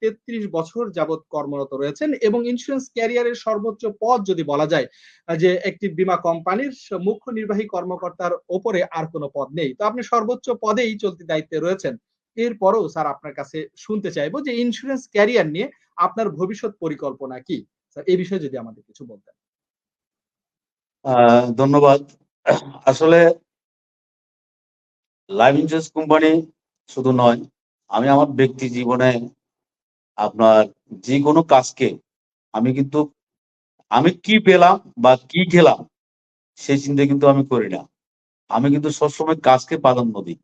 তেত্রিশ বছর যাবৎ কর্মরত রয়েছেন এবং ইন্স্যুরেন্স ক্যারিয়ারের সর্বোচ্চ পদ যদি বলা যায়, যে একটি বীমা কোম্পানির মুখ্য নির্বাহী কর্মকর্তার ওপরে আর কোনো পদ নেই। তো আপনি সর্বোচ্চ পদেই চলতি দায়িত্বে রয়েছেন। এরপরও স্যার আপনার কাছে শুনতে চাইব যে ইন্স্যুরেন্স ক্যারিয়ার নিয়ে আপনার ভবিষ্যৎ পরিকল্পনা কি? স্যার, এই বিষয়ে যদি আমাদের কিছু বলতেন। ধন্যবাদ। আসলে লাইফ ইন্স্যুরেন্স কোম্পানি শুধু নয়, আমি আমার ব্যক্তি জীবনে আপনার যে কোনো কাজকে আমি কিন্তু, আমি কি পেলাম বা কি খেলাম সেই চিন্তা কিন্তু আমি করি না। আমি কিন্তু সবসময় কাজকে প্রাধান্য দিই।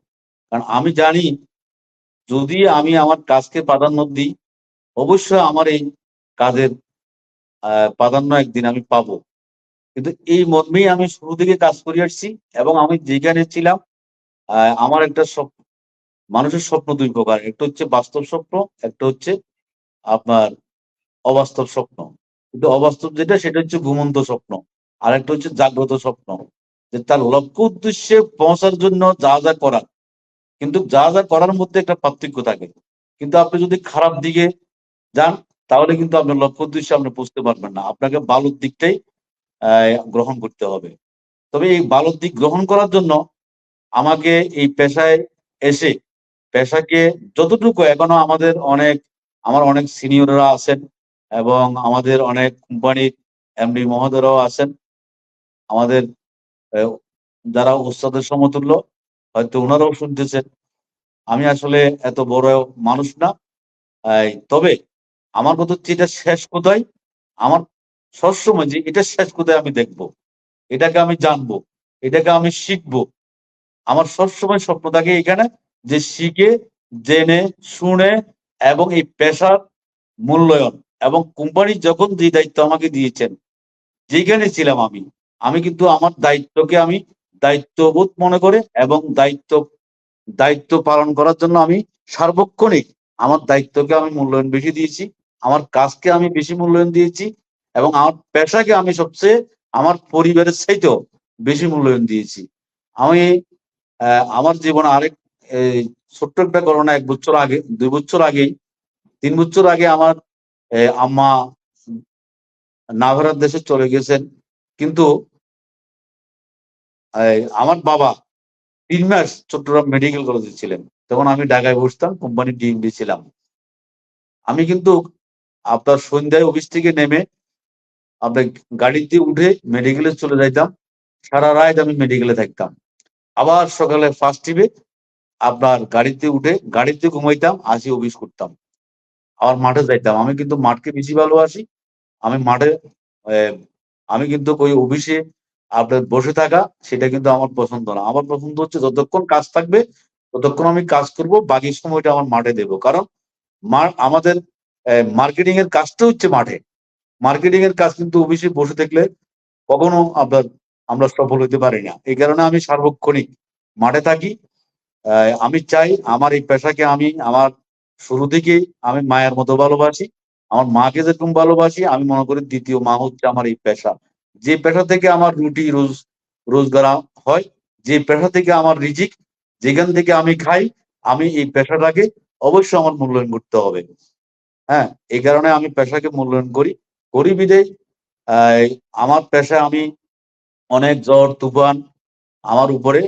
কারণ আমি জানি যদি আমি আমার কাজকে প্রাধান্য দিই, অবশ্যই আমার এই কাজের প্রাধান্য একদিন আমি পাবো। কিন্তু এই মর্মেই আমি শুরু থেকে কাজ করে আসছি এবং আমি যেখানে ছিলাম আমার একটা স্বপ্ন মানুষের স্বপ্ন দুই প্রকার। একটা হচ্ছে বাস্তব স্বপ্ন, একটা হচ্ছে আপনার অবাস্তব স্বপ্ন। কিন্তু অবাস্তব যেটা, সেটা হচ্ছে ঘুমন্ত স্বপ্ন। আর একটা হচ্ছে জাগ্রত স্বপ্ন, যে তার লক্ষ্য উদ্দেশ্যে পৌঁছার জন্য যা যা করার। কিন্তু যা যা করার মধ্যে একটা পার্থক্য থাকে। কিন্তু আপনি যদি খারাপ দিকে যান, তাহলে কিন্তু আপনার লক্ষ্য উদ্দেশ্যে আপনি বুঝতে পারবেন না। আপনাকে ভালোর দিকটাই গ্রহণ করতে হবে। তবে এই ভালোর দিক গ্রহণ করার জন্য আমাকে এই পেশায় এসে, পেশাকে যতটুকু এখনও আমাদের অনেক আমার অনেক সিনিয়ররা আছেন এবং আমাদের অনেক কোম্পানির এমডি মহোদয়রাও আছেন। আমাদের যারা উস্তাদের সমতুল্য, হয়তো ওনারাও শুনতেছেন। আমি আসলে এত বড় মানুষ না। তবে আমার কথা হচ্ছে এটা শেষ কোথায়? আমার সবসময় যে এটা শেষ কোথায় আমি দেখব। এটাকে আমি জানব। এটাকে আমি শিখব। আমার সবসময় স্বপ্ন থাকে এখানে যে শিখে, জেনে, শুনে এবং এই পেশার মূল্যায়ন এবং কোম্পানি যখন যে দায়িত্ব আমাকে দিয়েছেন যেখানে ছিলাম আমি আমি কিন্তু আমার দায়িত্বকে আমি দায়িত্ববোধ মনে করে এবং দায়িত্ব দায়িত্ব পালন করার জন্য আমি সার্বক্ষণিক আমার দায়িত্বকে আমি মূল্যায়ন বেশি দিয়েছি, আমার কাজকে আমি বেশি মূল্যায়ন দিয়েছি এবং আমার পেশাকে আমি সবচেয়ে আমার পরিবারের চাইতেও বেশি মূল্যায়ন দিয়েছি। আমি আমার জীবনে আরেক ছোট্ট একটা ঘটনা, এক বছর আগে, দুই বছর আগেই, তিন বছর আগে আমার আম্মা নাভারার দেশে চলে গেছেন। কিন্তু আমার বাবা তিন মাস চট্টগ্রাম মেডিকেল কলেজে ছিলেন। তখন আমি ঢাকায় বসতাম কোম্পানির ডিএমডি ছিলাম। আমি কিন্তু আপনার সন্ধ্যায় অফিস থেকে নেমে আপনার গাড়িতে উঠে মেডিকেলে চলে যাইতাম। সারা রাত আমি মেডিকেলে থাকতাম। আবার সকালে ফার্স্ট টিভে আপনার গাড়িতে উঠে, গাড়িতে ঘুমাইতাম, আসি অফিস করতাম। আবার মাঠে যাইতাম। আমি কিন্তু মাঠকে বেশি ভালোবাসি। আমি মাঠে আমি কিন্তু ওই অফিসে আপনার বসে থাকা, সেটা কিন্তু আমার পছন্দ না। আমার পছন্দ হচ্ছে যতক্ষণ কাজ থাকবে, ততক্ষণ আমি কাজ করব, বাকি সময়টা আমার মাঠে দেব। কারণ আমাদের মার্কেটিং এর কাজটা হচ্ছে মাঠে। মার্কেটিং এর কাজ কিন্তু অফিসে বসে থাকলে কখনো আপনার আমরা সফল হতে পারি না। এই কারণে আমি সার্বক্ষণিক মাঠে থাকি। আমি চাই আমার এই পেশাকে আমি আমার শুরু থেকেই আমি মায়ের মতো ভালোবাসি, আমার মাকে যেরকম ভালোবাসি, আমি মনে করি দ্বিতীয় মা হচ্ছে আমার এই পেশা। যে পেশা থেকে আমার রুটি, রোজ, রোজগার হয়, যে পেশা থেকে আমার রিজিক, যেখান থেকে আমি খাই, আমি এই পেশাটাকে অবশ্যই আমার মূল্যায়ন করতে হবে। হ্যাঁ এই কারণে আমি পেশাকে মূল্যায়ন করি। করি বিদেয় আমার পেশায় আমি অনেক জ্বর, তুফান আমার উপরে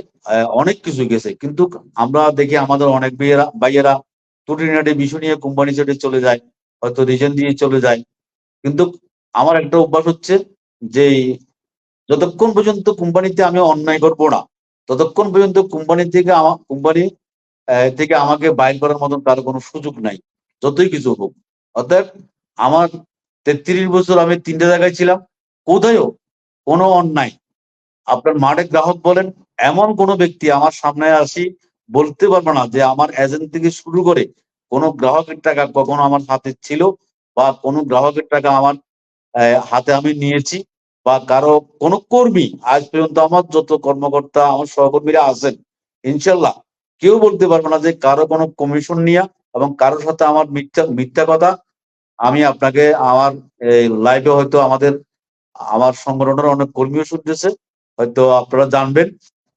অনেক কিছু গেছে। কিন্তু আমরা দেখি আমাদের অনেক ভাইয়েরা ভাইয়েরা টুটিনাটি বিষয় নিয়ে কোম্পানি ছেড়ে চলে যায়, হয়তো রিজন দিয়ে চলে যায়। কিন্তু আমার একটা অভ্যাস হচ্ছে যে, যতক্ষণ পর্যন্ত কোম্পানিতে আমি অন্যায় করব না, ততক্ষণ পর্যন্ত কোম্পানি থেকে আমার কোম্পানি থেকে আমাকে বাইর করার মতন তার কোনো সুযোগ নাই, যতই কিছু হোক। অর্থাৎ আমার তেত্রিশ বছর আমি তিনটে জায়গায় ছিলাম, কোথায়ও কোনো অন্যায় আপনার মাঠে গ্রাহক বলেন, এমন কোনো ব্যক্তি আমার সামনে আসি, বলতে পারব না যে আমার এজেন্ট থেকে শুরু করে কোনো গ্রাহকের টাকা কখনো আমার হাতে ছিল বা কোনো গ্রাহকের টাকা আমার হাতে আমি নিয়েছি বা কারও কোনো কর্মী আজ পর্যন্ত আমার যত কর্মকর্তা, আমার সহকর্মীরা আছেন, ইনশাল্লাহ কেউ বলতে পারবে না যে কারও কোনো কমিশন নিয়ে এবং কারোর সাথে আমার মিথ্যা মিথ্যা কথা আমি আপনাকে আমার লাইভে হয়তো আমাদের, আমার সংগঠনের অনেক কর্মীও শুনতেছে। হয়তো আপনারা জানবেন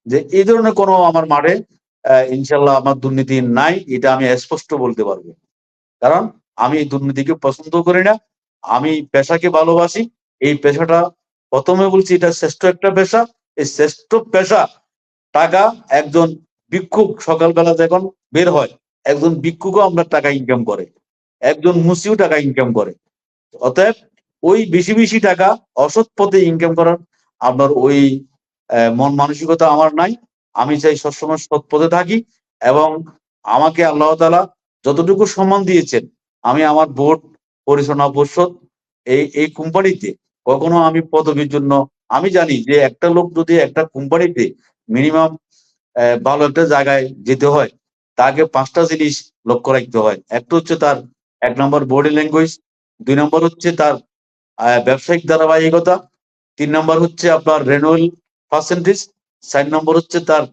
যে এই ধরনের কোনো আমার মাঠে ইনশাল্লাহ আমার দুর্নীতি নাই, এটা আমি স্পষ্ট বলতে পারব। কারণ আমি দুর্নীতিকে পছন্দ করি না, আমি পেশাকে ভালোবাসি, এই পেশাটা প্রথমে বলছি এটা শ্রেষ্ঠ একটা পেশা, এই শ্রেষ্ঠ পেশা টাকা একজন ভিক্ষুক সকালবেলা যখন বের হয়, একজন ভিক্ষুকও আমরা টাকা ইনকাম করে, একজন মুসিও টাকা ইনকাম করে। অতএব ওই বেশি বেশি টাকা অসৎ পথে ইনকাম করার আপনার ওই মন মানসিকতা আমার নাই। আমি চাই সবসময় সৎ পথে থাকি এবং আমাকে আল্লাহ তালা যতটুকু সম্মান দিয়েছেন, আমি আমার বোর্ড পরিচালনা পরিষদ, এই এই কোম্পানিতে কখনো আমি পদবীর জন্য, আমি জানি যে একটা লোক যদি একটা কোম্পানিতে মিনিমাম ভালো একটা জায়গায় যেতে হয়, তাকে পাঁচটা জিনিস লক্ষ্য রাখতে হয়। একটা হচ্ছে তার এক নম্বর বডি ল্যাঙ্গুয়েজ দুই নম্বর হচ্ছে তার ব্যবসায়িক ধারাবাহিকতা তিন নম্বর হচ্ছে আপনার রেনুয়েল পার্সেন্টেজ চার নম্বর হচ্ছে তার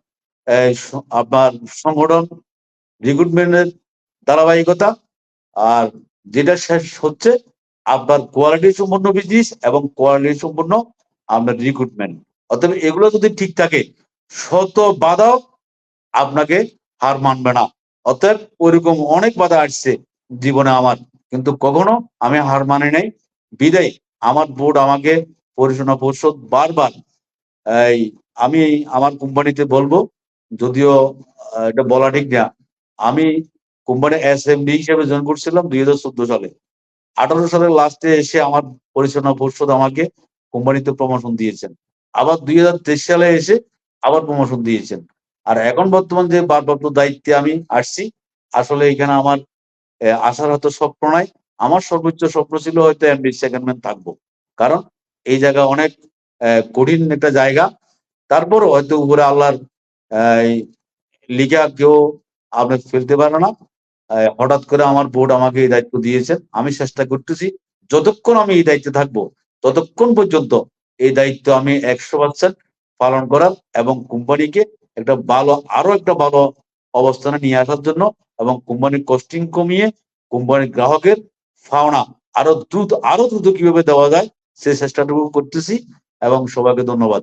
আপনার সংগঠন রিক্রুটমেন্টের ধারাবাহিকতা, আর যেটা শেষ হচ্ছে আপনার কোয়ালিটি সম্পন্ন বিজনেস এবং কোয়ালিটি সম্পন্ন আপনার রিক্রুটমেন্ট অতএব এগুলো যদি ঠিক থাকে, শত বাধাও আপনাকে হার মানবে না। অতএব ওইরকম অনেক বাধা আসছে জীবনে আমার, কিন্তু কখনো আমি হার মানি নাই। বিদায়, আমার বোর্ড আমাকে পরিচালনা পরিষদ বারবার, এই আমি আমার কোম্পানিতে বলব, যদিও এটা বলা ঠিক না, আমি কোম্পানি এস এমডি হিসেবে জয়েন করছিলাম দুই হাজার চোদ্দ সালে। আঠারো সালের লাস্টে এসে আমার পরিচালনা পরিষদ আমাকে কোম্পানিতে প্রমোশন দিয়েছেন। আবার দুই হাজার তেইশ সালে এসে আবার প্রমোশন দিয়েছেন। আর এখন বর্তমান যে ভারপ্রাপ্ত দায়িত্বে আমি আসছি, আসলে এখানে আমার আসার হয়তো স্বপ্ন নাই। আমার সর্বোচ্চ স্বপ্ন ছিল হয়তো এমডি সেকেন্ডম্যান থাকব। কারণ এই জায়গা অনেক কঠিন একটা জায়গা। তারপরও হয়তো উপরে আল্লাহর লিগা কেউ আপনি ফেলতে পারে না। হঠাৎ করে আমার বোর্ড আমাকে এই দায়িত্ব দিয়েছেন। আমি চেষ্টা করতেছি, যতক্ষণ আমি এই দায়িত্বে থাকব, ততক্ষণ পর্যন্ত এই দায়িত্ব আমি একশো পার্সেন্ট পালন করার এবং কোম্পানিকে একটা ভালো আরও একটা ভালো অবস্থানে নিয়ে আসার জন্য এবং কোম্পানির কস্টিং কমিয়ে কোম্পানির গ্রাহকের ফাওনা আরও দ্রুত আরও দ্রুত কীভাবে দেওয়া যায় সেই চেষ্টাটুকু করতেছি এবং সবাইকে ধন্যবাদ।